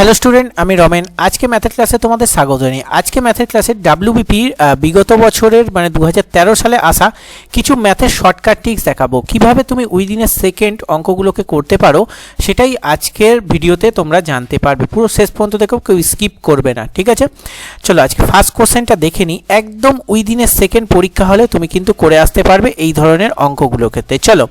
Hello student আমি রমেন। আজকে ম্যাথের ক্লাসে তোমাদের স্বাগত জানাই। আজকে ম্যাথের ক্লাসে ডাব্লিউবিপির বিগত বছরের মানে দু হাজার তেরো সালে আসা কিছু ম্যাথের শর্টকাট ট্রিক্স দেখাবো। কীভাবে তুমি উইদিনের সেকেন্ড অঙ্কগুলোকে করতে পারো, সেটাই আজকের ভিডিওতে তোমরা জানতে পারবে। পুরো শেষ পর্যন্ত দেখো, কেউ স্কিপ করবে না, ঠিক আছে? চলো আজকে ফার্স্ট কোশ্চেনটা দেখে নিই। একদম উইদিনের সেকেন্ড পরীক্ষা হলে তুমি কিন্তু করে আসতে পারবে এই ধরনের অঙ্কগুলো ক্ষেত্রে। চলো,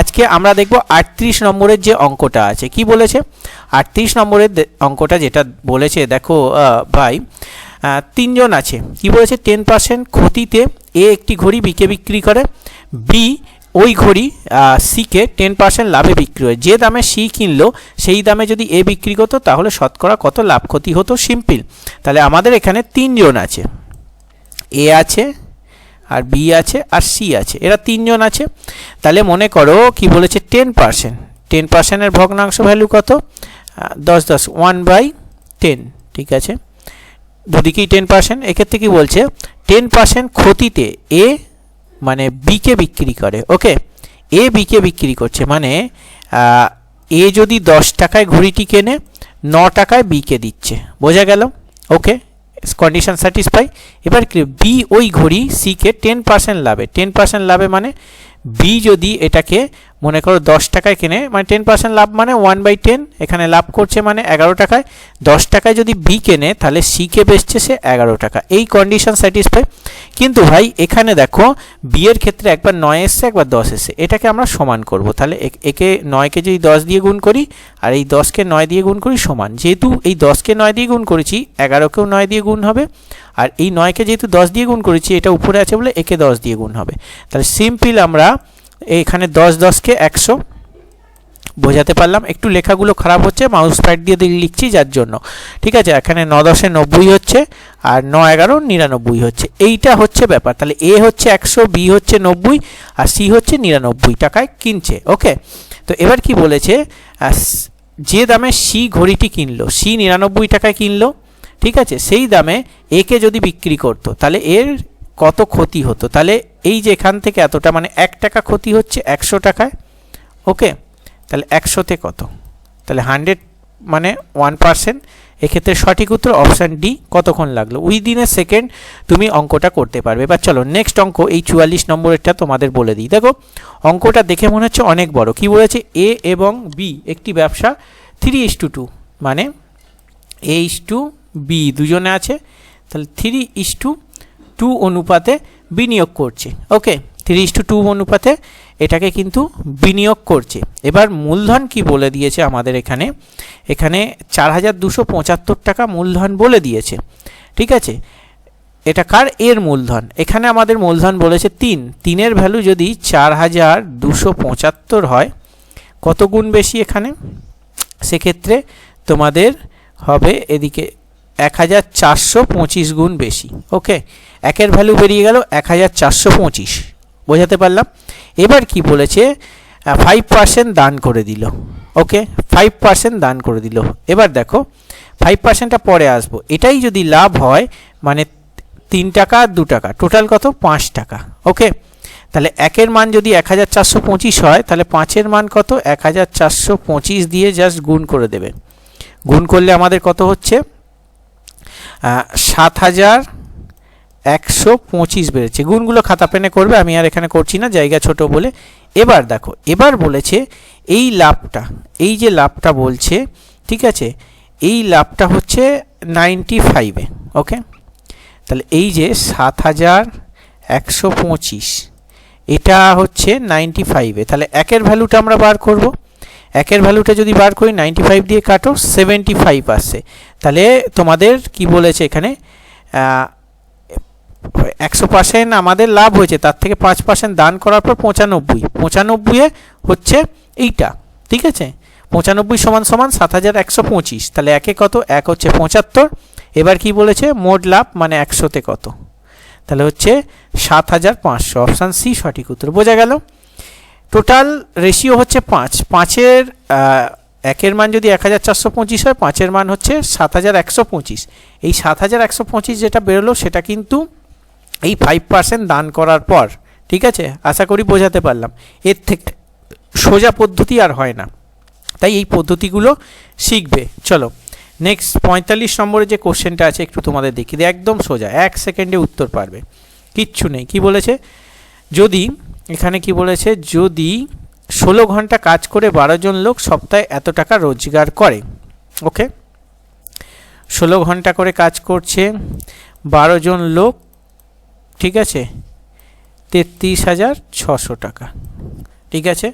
আজকে আমরা দেখব আটত্রিশ নম্বরের যে অঙ্কটা আছে। কি বলেছে? আটত্রিশ নম্বরের অঙ্কটা যেটা বলেছে, দেখো ভাই তিনজন আছে। কি বলেছে? টেন পার্সেন্ট ক্ষতিতে এ একটি ঘড়ি বিকে বিক্রি করে বি ওই ঘড়ি সিকে টেন পার্সেন্ট লাভে বিক্রি হয় যে দামে সি কিনলো, সেই দামে যদি এ বিক্রি করতো, তাহলে শতকরা কত লাভ ক্ষতি হতো? সিম্পল তাহলে আমাদের এখানে তিনজন আছে। এ আছে, আর বি আছে, আর সি আছে। এরা তিনজন আছে। তাহলে মনে করো, কি বলেছে? টেন পার্সেন্ট টেন পার্সেন্টের ভগ্নাংশ ভ্যালু কত? দশ দশ ওয়ান বাই টেন ঠিক আছে? দুদিকেই টেন পার্সেন্ট এক্ষেত্রে কি বলছে? টেন পার্সেন্ট ক্ষতিতে এ মানে বিকে বিক্রি করে ওকে এ বিকে বিক্রি করছে মানে এ যদি দশ টাকায় ঘড়িটি কেনে, ন টাকায় বিকে দিচ্ছে, বোঝা গেল? ওকে কন্ডিশন স্যাটিসফাই এবার বি ওই ঘড়ি সিকে টেন পার্সেন্ট লাভে টেন পার্সেন্ট লাভে মানে বি যদি এটাকে মনে করো দশ টাকায় কেনে মানে টেন পার্সেন্ট লাভ মানে ওয়ান বাই টেন এখানে লাভ করছে মানে এগারো টাকায়। দশ টাকায় যদি বি কেনে, তাহলে সিকে বেচছে সে এগারো টাকা। এই কন্ডিশন স্যাটিসফাই কিন্তু ভাই, এখানে দেখো বি এর ক্ষেত্রে একবার নয় এসছে, একবার দশ এসছে। এটাকে আমরা সমান করব। তাহলে একে নয়কে যদি দশ দিয়ে গুণ করি, আর এই দশকে নয় দিয়ে গুণ করি সমান। যেহেতু এই দশকে নয় দিয়ে গুণ করেছি এগারোকেও নয় দিয়ে গুণ হবে, আর এই নয়কে যেহেতু দশ দিয়ে গুণ করেছি, এটা উপরে আছে বলে একে দশ দিয়ে গুণ হবে। তাহলে সিম্পল আমরা এখানে দশ দশকে একশো বোঝাতে পারলাম। একটু লেখাগুলো খারাপ হচ্ছে মাউস প্যাড দিয়ে লিখছি যার জন্য। ঠিক আছে, এখানে ন দশে নব্বই হচ্ছে আর ন এগারো নিরানব্বই হচ্ছে। এইটা হচ্ছে ব্যাপার। তাহলে এ হচ্ছে একশো, বি হচ্ছে নব্বই আর সি হচ্ছে নিরানব্বই টাকায় কিনছে। ওকে? তো এবার কি বলেছে? যে দামে সি ঘড়িটি কিনলো, সি নিরানব্বই টাকায় কিনলো, ঠিক আছে, সেই দামে একে যদি বিক্রি করতো, তাহলে এর কত ক্ষতি হতো? তাহলে এই যে এখান থেকে এতটা মানে এক টাকা ক্ষতি হচ্ছে একশো টাকায়, ওকে? তাহলে একশোতে কত? তাহলে হান্ড্রেড মানে ওয়ান পার্সেন্ট। এক্ষেত্রে সঠিক উত্তর অপশান ডি, কতক্ষণ লাগল? উইদিন এ সেকেন্ড তুমি অঙ্কটা করতে পারবে। এবার চলো, নেক্সট অঙ্ক, এই চুয়াল্লিশ নম্বরেরটা তোমাদের বলে দিই। দেখো, অঙ্কটা দেখে মনে হচ্ছে অনেক বড়। কি বলেছে? এ এবং বি একটি ব্যবসা থ্রি ইস টু টু মানে এ ইস টু বি দুজনে আছে। তাহলে থ্রি ইস টু টু অনুপাতে বিনিয়োগ করছে। Okay three is to two অনুপাতে এটাকে কিন্তু বিনিয়োগ করছে। এবার মূলধন কি বলে দিয়েছে আমাদের এখানে? এখানে চার হাজার দুশো পঁচাত্তর টাকা মূলধন বলে দিয়েছে। ঠিক আছে? এটা কার? এর মূলধন। এখানে আমাদের মূলধন বলেছে তিন। তিনের ভ্যালু যদি চার হাজার দুশো পঁচাত্তর হয়, কত গুণ বেশি এখানে? সেক্ষেত্রে তোমাদের হবে এদিকে এক হাজার চারশো পঁচিশ গুণ বেশি ওকে একের ভ্যালু বেরিয়ে গেল এক হাজার চারশো পঁচিশ, বোঝাতে পারলাম? এবার কি বলেছে? ফাইভ পার্সেন্ট দান করে দিল ওকে ফাইভ পার্সেন্ট দান করে দিল। এবার দেখো ফাইভ পার্সেন্টটা পরে আসব। এটাই যদি লাভ হয় মানে তিন টাকা আর দু টাকা টোটাল কত? পাঁচ টাকা ওকে তাহলে একের মান যদি এক হাজার চারশো পঁচিশ হয়, তাহলে পাঁচের মান কত? এক হাজার চারশো পঁচিশ দিয়ে জাস্ট গুণ করে দেবে। গুণ করলে আমাদের কত হচ্ছে? সাত হাজার একশো পঁচিশ বেড়েছে। গুণগুলো খাতা পেনে করবে, আমি আর এখানে করছি না, জায়গা ছোট বলে। এবার দেখো, এবার বলেছে এই লাভটা, এই যে লাভটা বলছে, ঠিক আছে, এই লাভটা হচ্ছে নাইনটি ফাইভে ওকে? তাহলে এই যে সাত হাজার একশো পঁচিশ, এটা হচ্ছে নাইনটি ফাইভে তাহলে একের ভ্যালুটা আমরা বার করব। একের ভ্যালুটা যদি বার করি নাইনটি ফাইভ দিয়ে কাটো সেভেন্টি ফাইভ আসছে তাহলে তোমাদের কি বলেছে এখানে? একশো পার্সেন্ট আমাদের লাভ হয়েছে, তার থেকে পাঁচ পার্সেন্ট দান করার পর পঁচানব্বই। পঁচানব্বইয়ে হচ্ছে এইটা, ঠিক আছে? পঁচানব্বই সমান সমান সাত হাজার একশো পঁচিশ। তাহলে একে কত? এক হচ্ছে পঁচাত্তর। এবার কি বলেছে? মোট লাভ মানে একশোতে কত? তাহলে হচ্ছে সাত হাজার পাঁচশো। অপশান সি সঠিক উত্তর। বোঝা গেল? টোটাল রেশিও হচ্ছে পাঁচ। পাঁচের একের মান যদি এক হাজার চারশো পঁচিশ হয়, পাঁচের মান হচ্ছে সাত হাজার একশো পঁচিশ। এই সাত হাজার একশো পঁচিশ যেটা বেরোলো, সেটা কিন্তু এই ফাইভ পার্সেন্ট দান করার পর, ঠিক আছে? আশা করি বোঝাতে পারলাম। এর থেকে সোজা পদ্ধতি আর হয় না। তাই এই পদ্ধতিগুলো শিখবে। চলো নেক্সট পঁয়তাল্লিশ নম্বরে যে কোশ্চেনটা আছে, একটু তোমাদের দেখি একদম সোজা, এক সেকেন্ডে উত্তর পারবে। কিচ্ছু নেই। কি বলেছে? যদি এখানে কি বলেছে, যদি ষোলো ঘণ্টা কাজ করে বারো জন লোক সপ্তাহে এত টাকা রোজগার করে। ওকে ষোলো ঘণ্টা করে কাজ করছে বারো জন লোক, ঠিক আছে? তেত্রিশ হাজার ছশো টাকা। ঠিক আছে?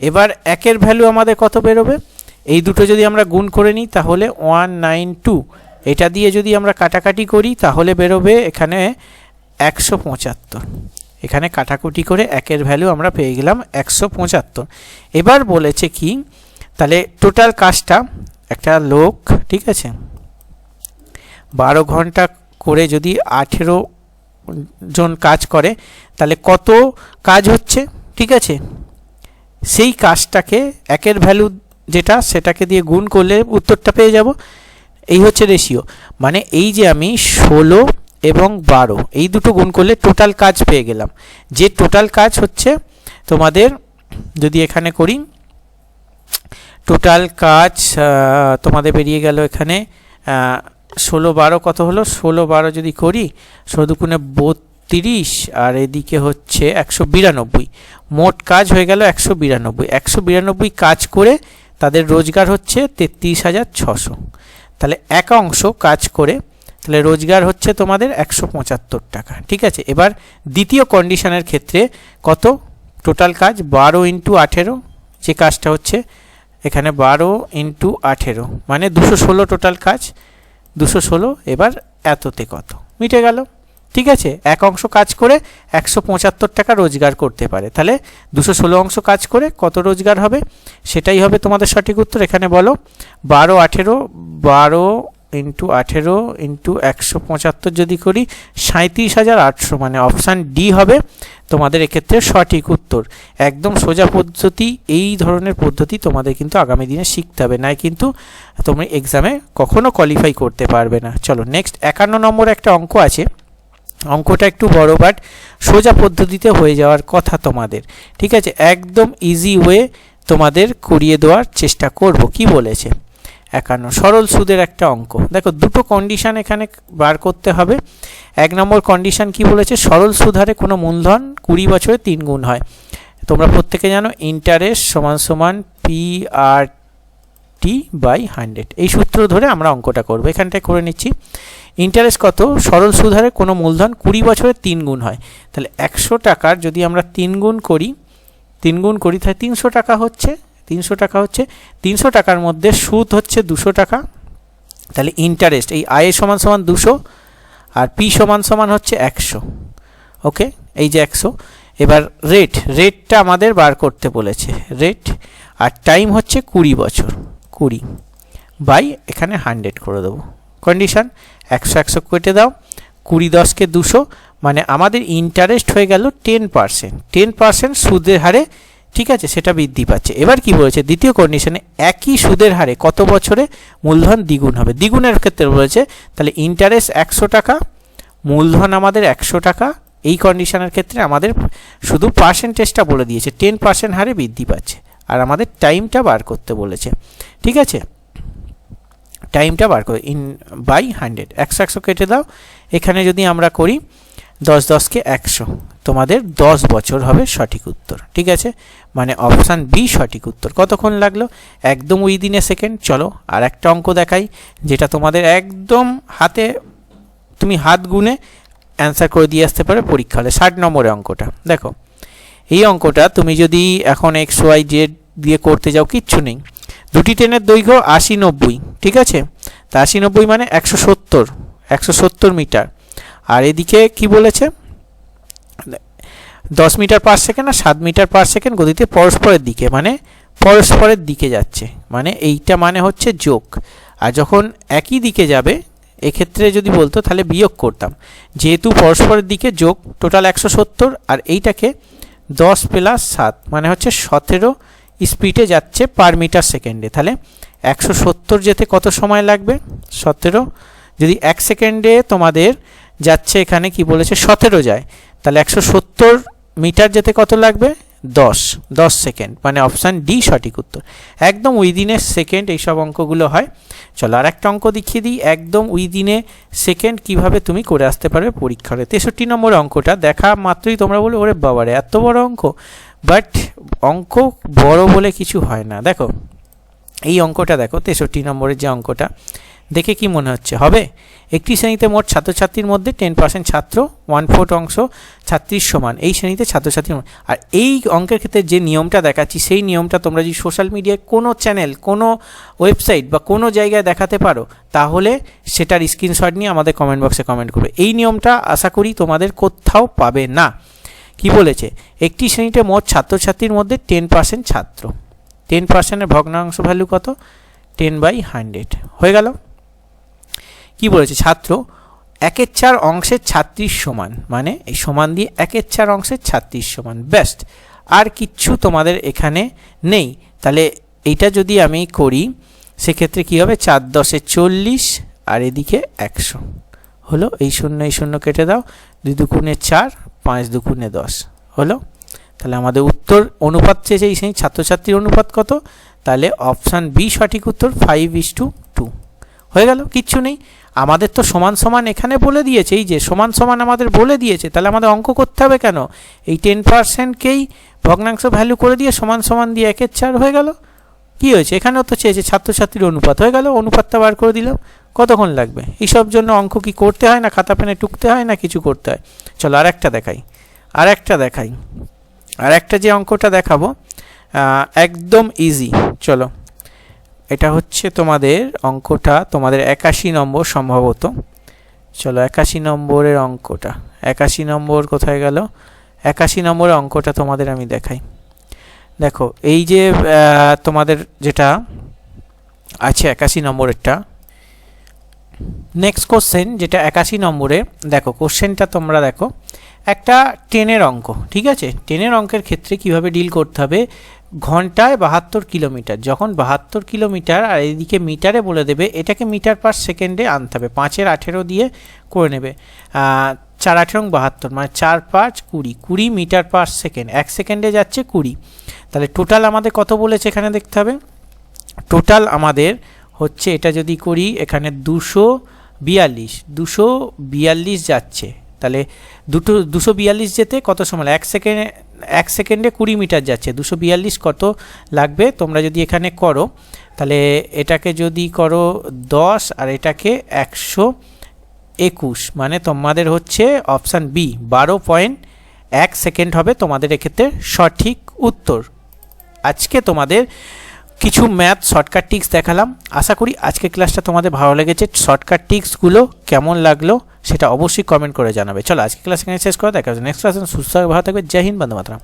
এবার একের ভ্যালু আমাদের কত বেরোবে? এই দুটো যদি আমরা গুণ করে নিই, তাহলে ওয়ান নাইন টু। এটা দিয়ে যদি আমরা কাটাকাটি করি, তাহলে বেরোবে এখানে একশো পঁচাত্তর। এখানে কাটাকুটি করে একের ভ্যালু আমরা পেয়ে গেলাম একশো পঁচাত্তর। এবার বলেছে কি, তাহলে টোটাল কাজটা একটা লোক, ঠিক আছে? বারো ঘণ্টা করে যদি আঠেরো জন কাজ করে, তাহলে কত কাজ হচ্ছে, ঠিক আছে? সেই কাজটাকে একের ভ্যালু যেটা, সেটাকে দিয়ে গুণ করলে উত্তরটা পেয়ে যাব। এই হচ্ছে রেশিও মানে এই যে আমি ষোলো এবং বারো। এই দুটো গুণ করলে টোটাল কাজ পেয়ে গেলাম। যে টোটাল কাজ হচ্ছে তোমাদের, যদি এখানে করি টোটাল কাজ তোমাদের বেরিয়ে গেল এখানে ষোলো বারো কত হলো? ষোলো বারো যদি করি সদুকুণে বত্রিশ, আর এদিকে হচ্ছে একশো বিরানব্বই। মোট কাজ হয়ে গেল একশো বিরানব্বই। একশো বিরানব্বই কাজ করে তাদের রোজগার হচ্ছে তেত্রিশ হাজার ছশো। তাহলে এক অংশ কাজ করে তাহলে রোজগার হচ্ছে তোমাদের একশো পঁচাত্তর টাকা, ঠিক আছে? এবার দ্বিতীয় কন্ডিশনের ক্ষেত্রে কত? টোটাল কাজ বারো ইন্টু আঠেরো, যে কাজটা হচ্ছে এখানে বারো ইন্টু আঠেরো মানে দুশো ষোলো টোটাল কাজ, দুশো ষোলো, এবার এততে কত? মিটে গেল, ঠিক আছে? এক অংশ কাজ করে একশো পঁচাত্তর টাকা রোজগার করতে পারে, তাহলে দুশো ষোলো অংশ কাজ করে কত রোজগার হবে? সেটাই হবে তোমাদের সঠিক উত্তর, এখানে বলো, বারো আঠেরো, বারো ইন্টু আঠেরো ইন্টু একশো পঁচাত্তর যদি করি সাঁত্রিশ হাজার আটশো মানে অপশান ডি হবে তোমাদের এক্ষেত্রে সঠিক উত্তর। একদম সোজা পদ্ধতি, এই ধরনের পদ্ধতি তোমাদের কিন্তু আগামী দিনে শিখতে হবে নাই কিন্তু তুমি এক্সামে কখনো কোয়ালিফাই করতে পারবে না। চলো নেক্সট একান্ন নম্বর একটা অঙ্ক আছে। অঙ্কটা একটু বড় বাট সোজা পদ্ধতিতে হয়ে যাওয়ার কথা তোমাদের। ঠিক আছে? একদম ইজি ওয়ে তোমাদের করিয়ে দেওয়ার চেষ্টা করব, কি বলেছে? একান্ন। সরল সুদের একটা অঙ্ক। দেখো, দুটো কন্ডিশান এখানে বার করতে হবে। এক নম্বর কন্ডিশন কি বলেছে? সরল সুদ হারে কোনো মূলধন কুড়ি বছরে তিন গুণ হয়। তোমরা প্রত্যেকে জানো ইন্টারেস্ট সমান সমান P R T by hundred এই সূত্র ধরে আমরা অঙ্কটা করব। এখানটায় করে নিচ্ছি। ইন্টারেস্ট কত? সরল সুদ হারে কোনো মূলধন কুড়ি বছরে তিন গুণ হয়। তাহলে একশো টাকার যদি আমরা তিন গুণ করি, তিন গুণ করি, তাহলে তিনশো টাকা হচ্ছে তিনশো টাকা হচ্ছে, তিনশো টাকার মধ্যে সুদ হচ্ছে দুশো টাকা। তাহলে ইন্টারেস্ট এই আয় সমান সমান দুশো আর পি সমান সমান হচ্ছে একশো। ওকে এই যে একশো। এবার রেট রেটটা আমাদের বার করতে বলেছে। রেট আর টাইম হচ্ছে কুড়ি বছর, কুড়ি। বাই এখানে হান্ড্রেড করে দেবো। কন্ডিশান একশো একশো কেটে দাও। কুড়ি দশকে দুশো মানে আমাদের ইন্টারেস্ট হয়ে গেল টেন পার্সেন্ট টেন পার্সেন্ট সুদের হারে ঠিক আছে, সেটা বৃদ্ধি পাচ্ছে। এবার কি বলেছে? দ্বিতীয় কন্ডিশনে একই সুদের হারে কত বছরে মূলধন দ্বিগুণ হবে? দ্বিগুণের ক্ষেত্রে বলেছে, তাহলে ইন্টারেস্ট একশো টাকা, মূলধন আমাদের একশো টাকা। এই কন্ডিশনের ক্ষেত্রে আমাদের শুধু পার্সেন্টেজটা বলে দিয়েছে টেন পার্সেন্ট হারে বৃদ্ধি পাচ্ছে। আর আমাদের টাইমটা বার করতে বলেছে। ঠিক আছে? টাইমটা বার করে ইন বাই হান্ড্রেড একশো একশো কেটে দাও। এখানে যদি আমরা করি দশ দশকে একশো। তোমাদের দশ বছর হবে সঠিক উত্তর, ঠিক আছে? মানে অপশান বি সঠিক উত্তর। কতক্ষণ লাগল? একদম উইদিন এ সেকেন্ড চলো আর একটা অঙ্ক দেখাই, যেটা তোমাদের একদম হাতে, তুমি হাত গুনে অ্যান্সার করে দিয়ে আসতে পারে পরীক্ষা হলে। ষাট নম্বরের অঙ্কটা। দেখো, এই অঙ্কটা তুমি যদি এখন এক্স ওয়াই জেড দিয়ে করতে যাও, কিচ্ছু নেই। দুটি ট্রেনের দৈর্ঘ্য আশি নব্বই, ঠিক আছে? তা আশি নব্বই মানে একশো সত্তর একশো সত্তর মিটার। আর এদিকে কি বলেছে? দশ মিটার পার সেকেন্ড আর সাত মিটার পার সেকেন্ড গতিতে পরস্পরের দিকে মানে পরস্পরের দিকে যাচ্ছে। মানে এইটা মানে হচ্ছে যোগ। আর যখন একই দিকে যাবে, এক্ষেত্রে যদি বলতো তাহলে বিয়োগ করতাম। যেহেতু পরস্পরের দিকে যোগ টোটাল একশো সত্তর, আর এইটাকে দশ প্লাস সাত মানে হচ্ছে সতেরো স্পিডে যাচ্ছে পার মিটার সেকেন্ডে তাহলে একশো সত্তর যেতে কত সময় লাগবে? সতেরো। যদি এক সেকেন্ডে তোমাদের যাচ্ছে এখানে কি বলেছে? সতেরো যায়। তাহলে একশো সত্তর মিটার যেতে কত লাগবে? দশ। দশ সেকেন্ড। মানে অপশান ডি সঠিক উত্তর। একদম উইদিনে সেকেন্ড এইসব অঙ্কগুলো হয়। চলো আর একটা অঙ্ক দেখিয়ে দিই। একদম উইদিনে সেকেন্ড কীভাবে তুমি করে আসতে পারবে পরীক্ষা হলে। তেষট্টি নম্বর অঙ্কটা। দেখা মাত্রই তোমরা বলে ওরে বাবারে, এত বড় অঙ্ক? বাট অঙ্ক বড় বলে কিছু হয় না। দেখো, এই অঙ্কটা দেখো, তেষট্টি নম্বরের যে অঙ্কটা দেখে কি মনে হচ্ছে? হবে? একটি শ্রেণীতে মোট ছাত্রছাত্রীর মধ্যে টেন পার্সেন্ট ছাত্র ওয়ান ফোর্থ অংশ ছাত্রীর সমান। এই শ্রেণীতে ছাত্রছাত্রীর আর এই অঙ্কের ক্ষেত্রে যে নিয়মটা দেখাচ্ছি, সেই নিয়মটা তোমরা যদি সোশ্যাল মিডিয়ায় কোনো চ্যানেল কোনো ওয়েবসাইট বা কোনো জায়গায় দেখাতে পারো, তাহলে সেটার স্ক্রিনশট নিয়ে আমাদের কমেন্ট বক্সে কমেন্ট করবে। এই নিয়মটা আশা করি তোমাদের কোথাও পাবে না। কি বলেছে? একটি শ্রেণীতে মোট ছাত্রছাত্রীর মধ্যে টেন পার্সেন্ট ছাত্র। টেন পার্সেন্টের ভগ্নাংশ ভ্যালু কত? টেন বাই হান্ড্রেড হয়ে গেল? কি বলেছে ছাত্র? একের চার অংশের ছাত্রীর সমান মানে এই সমান দিয়ে একের চার অংশের ছাত্রীর সমান। বেস্ট আর কিচ্ছু তোমাদের এখানে নেই। তাহলে এইটা যদি আমি করি, সেক্ষেত্রে কী হবে? চার দশে চল্লিশ, আর এদিকে একশো। হলো? এই শূন্য এই শূন্য কেটে দাও। দুই দুগুণে চার, পাঁচ দুগুণে দশ। হলো? তাহলে আমাদের উত্তর অনুপাত চেয়েছে এই সেই ছাত্রছাত্রীর অনুপাত কত? তাহলে অপশান বি সঠিক উত্তর ফাইভ ইস টু টু হয়ে গেল? কিচ্ছু নেই। আমাদের তো সমান সমান এখানে বলে দিয়েছে, এই যে সমান সমান আমাদের বলে দিয়েছে, তাহলে আমাদের অঙ্ক করতে হবে কেন? এই টেন পার্সেন্টকেই ভগ্নাংশ ভ্যালু করে দিয়ে সমান সমান দিয়ে একের চার হয়ে গেল? কি হয়েছে? এখানেও তো চেয়েছে ছাত্রছাত্রীর অনুপাত হয়ে গেল, অনুপাতটা বার করে দিলাম, কতক্ষণ লাগবে? এইসব জন্য অঙ্ক কি করতে হয় না, খাতা পেনে টুকতে হয় না কিছু করতে হয়? চলো আর একটা দেখাই আর একটা দেখাই আর একটা যে অঙ্কটা দেখাবো একদম ইজি চলো। এটা হচ্ছে তোমাদের অঙ্কটা, তোমাদের একাশি নম্বর সম্ভবত। চলো একাশি নম্বরের অঙ্কটা। একাশি নম্বর কোথায় গেল? একাশি নম্বরের অঙ্কটা তোমাদের আমি দেখাই। দেখো, এই যে তোমাদের যেটা আছে একাশি নম্বরেরটা নেক্সট কোশ্চেন যেটা একাশি নম্বরে, দেখো কোশ্চেনটা তোমরা দেখো, একটা টেনের অঙ্ক, ঠিক আছে? টেনের অঙ্কের ক্ষেত্রে কীভাবে ডিল করতে হবে? ঘন্টায় বাহাত্তর কিলোমিটার। যখন বাহাত্তর কিলোমিটার আর এদিকে মিটারে বলে দেবে, এটাকে মিটার পার সেকেন্ডে আনতে হবে। পাঁচের আঠেরো দিয়ে করে নেবে। চার আঠেরো বাহাত্তর মানে চার পাঁচ কুড়ি। কুড়ি মিটার পার সেকেন্ড। এক সেকেন্ডে যাচ্ছে কুড়ি। তাহলে টোটাল আমাদের কত বলেছে এখানে দেখতে হবে? টোটাল আমাদের হচ্ছে, এটা যদি করি, এখানে দুশো বিয়াল্লিশ। দুশো বিয়াল্লিশ যাচ্ছে। তাহলে দুটো, দুশো বিয়াল্লিশ যেতে কত সময়? এক সেকেন্ডে এক সেকেন্ডে কুড়ি মিটার যাচ্ছে। দুশো বিয়াল্লিশ কত লাগবে? তোমরা যদি এখানে করো, তাহলে এটাকে যদি করো দশ আর এটাকে একশো একুশ। মানে তোমাদের হচ্ছে অপশান বি বারো পয়েন্ট এক সেকেন্ড হবে তোমাদের এক্ষেত্রে সঠিক উত্তর। আজকে তোমাদের কিছু ম্যাথ শর্টকাট টিক্স দেখালাম। আশা করি আজকে ক্লাসটা তোমাদের ভালো লেগেছে। শর্টকাট টিক্সগুলো কেমন লাগল? সেটা অবশ্যই কমেন্ট করে জানাবে। চলো আজকে ক্লাস এখানে শেষ করে, দেখা নেক্সট ক্লাস সুস্থ ভালো থাকবে। জয় হিন্দ বন্ধু মাতরম।